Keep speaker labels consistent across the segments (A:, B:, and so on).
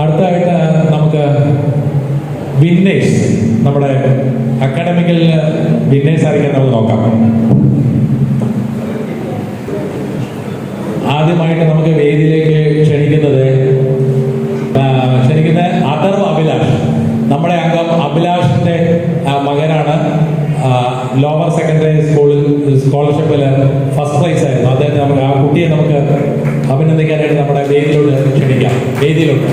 A: അടുത്തതായിട്ട് നമുക്ക് വിന്നേഴ്സ് നമ്മുടെ അക്കാഡമിക്കൽ വിന്നേഴ്സ് ആയിരിക്കാൻ നമുക്ക് നോക്കാം. ആദ്യമായിട്ട് നമുക്ക് വേദിയിലേക്ക് ക്ഷണിക്കുന്നത് ക്ഷണിക്കുന്ന അഥർവ് അഭിലാഷ്. നമ്മുടെ അംഗം അഭിലാഷിന്റെ മകനാണ് ലോവർ സെക്കൻഡറി സ്കൂളിൽ സ്കോളർഷിപ്പിൽ ഫസ്റ്റ് പ്രൈസ് ആയിരുന്നു. അദ്ദേഹത്തെ നമുക്ക് ആ കുട്ടിയെ നമുക്ക് അഭിനന്ദിക്കാനായിട്ട് നമ്മുടെ വേദിയിലോട്ട് ക്ഷണിക്കാം. വേദിയിലോട്ട്.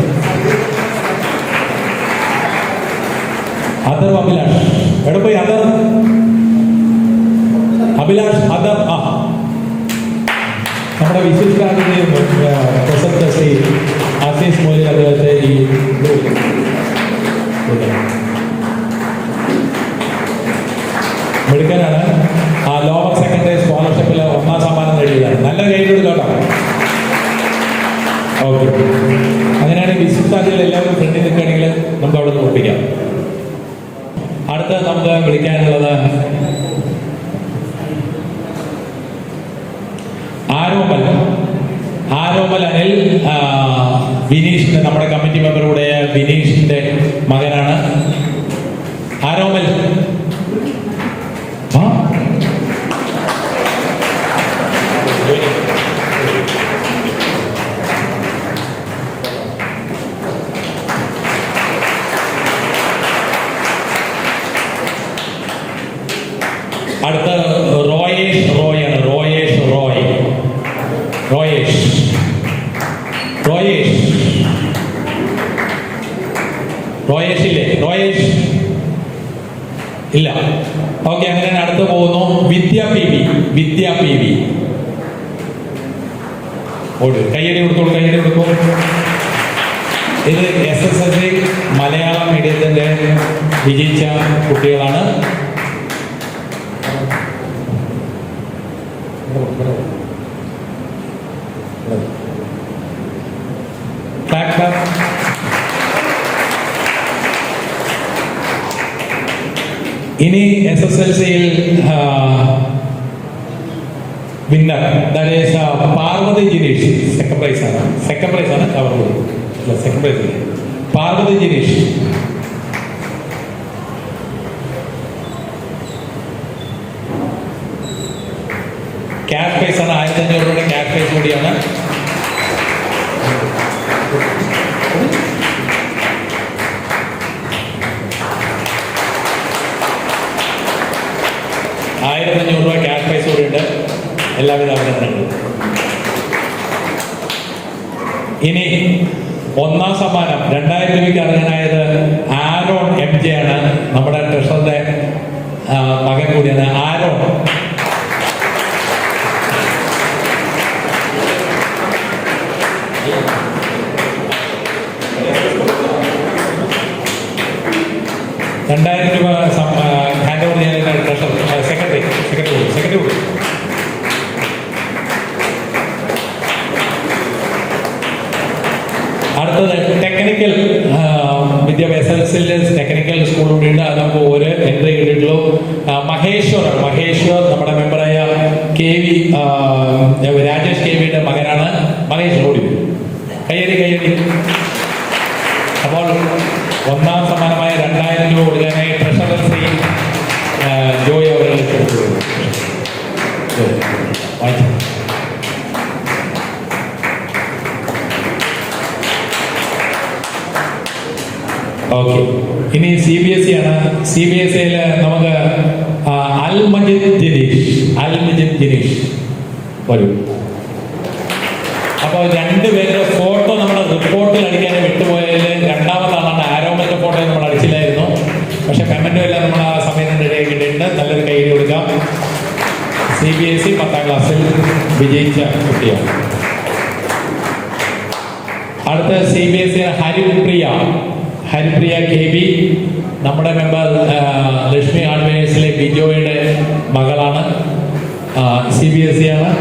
A: അഥർവ് അഭിലാഷ്. എവിടെ പോയി അഥർ അഭിലാഷ് അതർ ആ. നമ്മുടെ വിശിഷ്ടാതിഥിയും പ്രസക്ത ശ്രീ ആശീഷ് മോലി അദ്ദേഹത്തെ ഈ മിടുക്കനാണ് ആ ലോവർ സെക്കൻഡറി സ്കോളർഷിപ്പിൽ ഒന്നാം സമ്മാനം നേടിയതാണ്. നല്ല കൈയ്യോട് കേട്ടോ. ഓക്കെ അങ്ങനെയാണെങ്കിൽ വിശിഷ്ടാതിഥികൾ എല്ലാവരും ഫ്രണ്ടിൽ നിൽക്കുകയാണെങ്കിൽ നമുക്ക് അവിടെ നിന്ന് ഒപ്പിക്കാം. അടുത്ത നമുക്ക് വിളിക്കാനുള്ളത് ആരോമൽ. ആരോമൽ അനിൽ വിനീഷിന്റെ നമ്മുടെ കമ്മിറ്റി മെമ്പർ അടുത്ത റോയേഷ് റോയ റോയേഷ് റോയ്. റോയേഷ്. റോയേഷ്. റോയേഷ് ഇല്ലേ റോയേഷ്. ഇല്ല. ഓക്കെ അങ്ങനെ അടുത്ത് പോകുന്നു. Vidya P V. Vidya P V. ഓട്. കയ്യടി കൊടുത്തോളൂ കയ്യടി കൊടുക്കൂ. ഇത് S S L C Malayalam മീഡിയത്തിന്റെ വിജയിച്ച കുട്ടികളാണ്. Clap, clap. ഇനി എസ് എസ് എൽ സിയിൽ winner Parvathy Jineesh second prize ആണ്. സെക്കൻഡ് പ്രൈസ് ആണ് കവർ അല്ല second prize Parvathy Jineesh cash prize ആണ് ആയിരത്തി അഞ്ഞൂറ് രൂപയുടെ ക്യാഷ് പ്രൈസ് കൂടിയാണ് ആയിരത്തി അഞ്ഞൂറ് രൂപ ക്യാഷ് പ്രൈസ് കൂടിയുണ്ട് എല്ലാവിധ അഭിനന്ദനങ്ങളും ഇനി ഒന്നാം സമ്മാനം. രണ്ടായിരം രൂപയ്ക്ക് അർഹനായത് ആരോൺ എം ജെ ആണ് നമ്മുടെ ട്രഷറിന്റെ മഹേഷ് ഓടി കയ്യേറി കയ്യേറി. അപ്പോൾ ഒന്നാം സമ്മാനമായ രണ്ടായിരം രൂപ കൊടുക്കാനായി ട്രഷറർ ശ്രീ ജോയ് അവരെ ക്ഷണിച്ചു വായിച്ചു. ഓക്കെ. ഇനി സി ബി എസ് ഇ ആണ്. സി ബി എസ് ഇയിൽ നമുക്ക് അൽ മജിദ് ജിനീഷ്. അൽ മജിദ് ജിനീഷ്. വരൂ. അപ്പോൾ രണ്ടുപേരുടെ ഫോട്ടോ നമ്മുടെ റിപ്പോർട്ടിൽ അടിക്കാൻ വിട്ടുപോയതിൽ രണ്ടാമത്തെ ആളാണ് ആരോമന്റെ ഫോട്ടോ നമ്മൾ അടിച്ചില്ലായിരുന്നു. പക്ഷെ പെമന്റും എല്ലാം നമ്മൾ ആ സമയത്ത് റെഡിയാക്കി കിട്ടിയിട്ടുണ്ട് നല്ലൊരു കയ്യിൽ കൊടുക്കാം. സി ബി എസ് ഇ പത്താം ക്ലാസ്സിൽ വിജയിച്ച കുട്ടിയാണ്. അടുത്ത C B S E Haripriya. Haripriya K B. നമ്മുടെ മെമ്പർ ലക്ഷ്മി ഹാർഡ്വെയർസിലെ ബിജോയുടെ മകളാണ്. സി ബി എസ് ഇ ആണ്.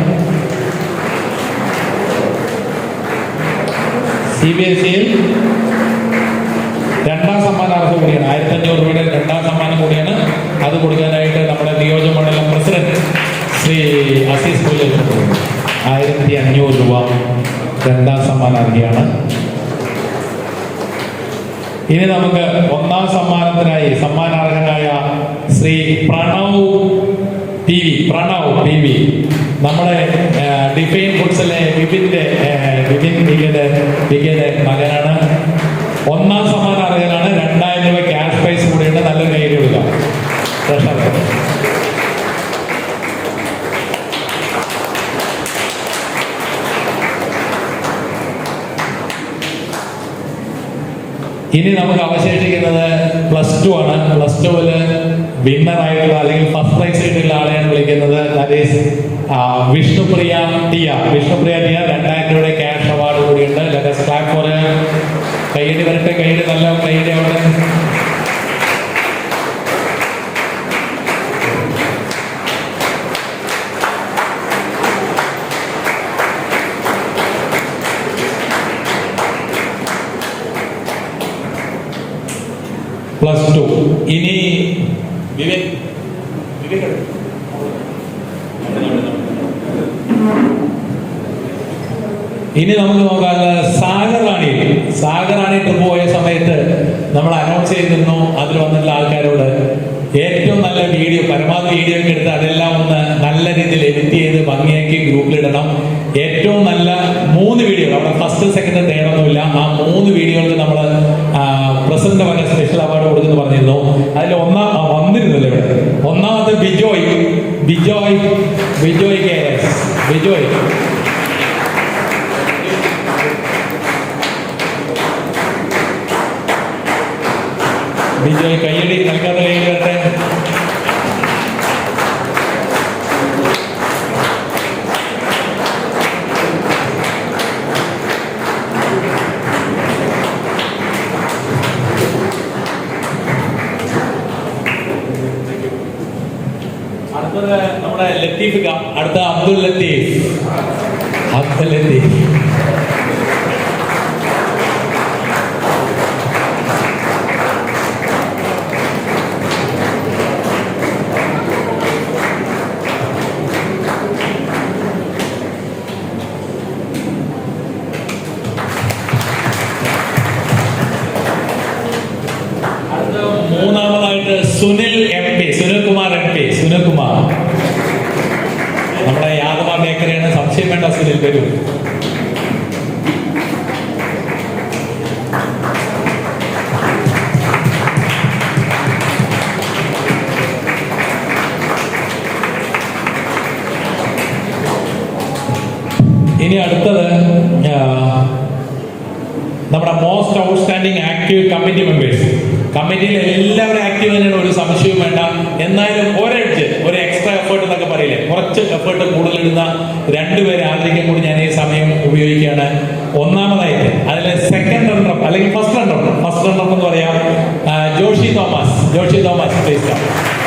A: സി ബി എസ് സിയിൽ രണ്ടാം സമ്മാനാർഹം കൂടിയാണ്. ആയിരത്തി അഞ്ഞൂറ് രൂപയുടെ രണ്ടാം സമ്മാനം കൂടിയാണ്. അത് കൊടുക്കാനായിട്ട് നമ്മുടെ നിയോജക മണ്ഡലം പ്രസിഡന്റ് ശ്രീ അസീസ് പുല്ലൽ ആയിരത്തി അഞ്ഞൂറ് രൂപ രണ്ടാം സമ്മാനാർഹിയാണ് ഇനി നമുക്ക് ഒന്നാം സമ്മാനത്തിനായി സമ്മാനാർഹനായ Shri Pranav P V Pranav P V. നമ്മുടെ ഡിഫൈൻ ഫുഡ്സിലെ വിപിന്റെ വിപിൻ വികയുടെ വികയുടെ മകനാണ്. ഒന്നാം സമ്മാനാർഹനാണ് രണ്ടായിരം രൂപ ക്യാഷ് പ്രൈസ് കൂടിയുണ്ട്. നല്ലൊരു കയ്യിൽ കൊടുക്കാം. ഇനി നമുക്ക് അവശേഷിക്കുന്നത് പ്ലസ് ടു ആണ്. പ്ലസ് ടുവിൽ വിന്നർ ആയിട്ടുള്ള അല്ലെങ്കിൽ ഫസ്റ്റ് പ്രൈസ് ആയിട്ടുള്ള ആളെയാണ് വിളിക്കുന്നത്. വിഷ്ണുപ്രിയ ടിയ. വിഷ്ണുപ്രിയ ടിയ രണ്ടായിരം രൂപയുടെ ക്യാഷ് അവാർഡ് കൂടിയുണ്ട് ലെറ്റസ് ക്ലാപ്പ് ഫോർ കൈയടി വരട്ടെ കൈയടി നല്ല കൈയടി അവിടെ. പ്ലസ് ടു ഇനി വിവേക്. വിവേക്? ഇനി നമുക്ക് നോക്കാനുള്ള സാഗറാണി സാഗറാണി ട്രിപ്പ് പോയ സമയത്ത് നമ്മൾ അനൗൺസ് ചെയ്തിരുന്നു അതിൽ വന്നിട്ടുള്ള ആൾക്കാരോട് ഏറ്റവും നല്ല വീഡിയോ പരമാവധി വീഡിയോ ഒക്കെ എടുത്ത് അതെല്ലാം ഒന്ന് നല്ല രീതിയിൽ എഡിറ്റ് ചെയ്ത് ഭംഗിയാക്കി ഗ്രൂപ്പിലിടണം ഏറ്റവും നല്ല മൂന്ന് വീഡിയോ അവിടെ ഫസ്റ്റ് സെക്കൻഡ് തേർഡ് ഒന്നുമില്ല. ആ മൂന്ന് വീഡിയോകൾക്ക് നമ്മൾ പ്രസിഡന്റ് വരെ സ്പെഷ്യൽ അവാർഡ് കൊടുക്കുന്നു പറഞ്ഞിരുന്നു. അതിൽ ഒന്നാം വന്നിരുന്നല്ലോ ഇവിടെ. ഒന്നാമത് Bijoy. Bijoy Bijoy K S. Bijoy. Bijoy കയ്യടി നൽകാതെ കയ്യടി നമ്മുടെ ലത്തീഫ് അടുത്ത അബ്ദുൽ ലത്തീഫ്. അബ്ദുൽ ലത്തീഫ്. ഇനി അടുത്തത് നമ്മുടെ most outstanding active committee members കമ്മിറ്റിയിൽ എല്ലാവരും ആക്റ്റീവ് തന്നെയാണ് ഒരു സംശയവും വേണ്ട. എന്നാലും ഒരെഡ്ജ് ഒരു എക്സ്ട്രാ എഫേർട്ട് എന്നൊക്കെ പറയില്ലേ? കുറച്ച് എഫേർട്ട് കൂടുതലിടുന്ന രണ്ടുപേരെ ആദരിക്കാൻ കൂടി ഞാൻ ഈ സമയം ഉപയോഗിക്കുകയാണ്. ഒന്നാമതായിട്ട് അതിലെ സെക്കൻഡ് റണ്ണർ അല്ലെങ്കിൽ ഫസ്റ്റ് റണ്ണർ ഫസ്റ്റ് റണ്ണർ എന്ന് പറയാം ജോഷി തോമസ്. ജോഷി തോമസ്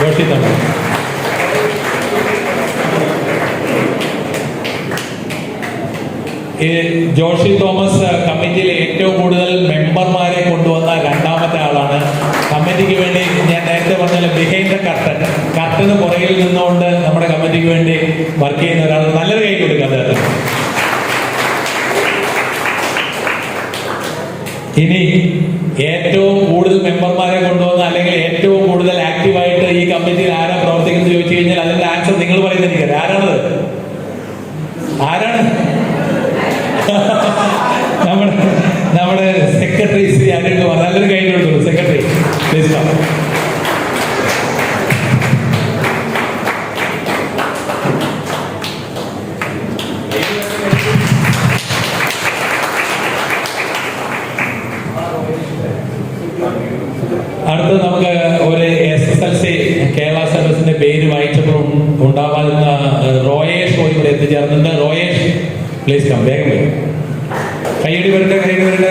A: ജോഷി തോമസ്. ജോഷി തോമസ് കമ്മിറ്റിയിൽ ഏറ്റവും കൂടുതൽ മെമ്പർമാരെ കൊണ്ടുവന്ന രണ്ടാമത്തെ ആളാണ്. കമ്മിറ്റിക്ക് വേണ്ടി ഞാൻ നേരത്തെ പറഞ്ഞ ബിഹൈൻഡ് ദ കർട്ടൻ കർട്ടന് പുറകിൽ നിന്നുകൊണ്ട് നമ്മുടെ കമ്മിറ്റിക്ക് വേണ്ടി വർക്ക് ചെയ്യുന്ന ഒരാൾ. നല്ലൊരു കൈ കൊടുക്കുക അദ്ദേഹത്തിന്. ഇനി ഏറ്റവും കൂടുതൽ മെമ്പർമാരെ കൊണ്ടുവന്ന അല്ലെങ്കിൽ ഏറ്റവും കൂടുതൽ ആക്റ്റീവായിട്ട് ഈ കമ്മിറ്റിയിൽ ആരാ പ്രവർത്തിക്കുന്നത് ചോദിച്ചു കഴിഞ്ഞാൽ അതിന്റെ ആൻസർ നിങ്ങൾ പറയുന്നത് ആരാണത്? ആരാണ്? നമ്മുടെ നമ്മുടെ സെക്രട്ടറി ശ്രീ അരുൺകുമാർ നല്ലൊരു കൈ കൊടുക്കുന്നു സെക്രട്ടറി പ്ലീസ് അടുത്ത് നമുക്ക് ഒരു S S L C Kerala സർവീസിന്റെ പേര് വായിച്ചപ്പോൾ ഉണ്ടാവാതിരുന്ന റോയേഷ് ഇവിടെ എത്തിച്ചേർന്നിട്ടുണ്ട്. പ്ലീസ് കം വേഗം വരും കൈയടി വരട്ടെ കൈയടി വരട്ടെ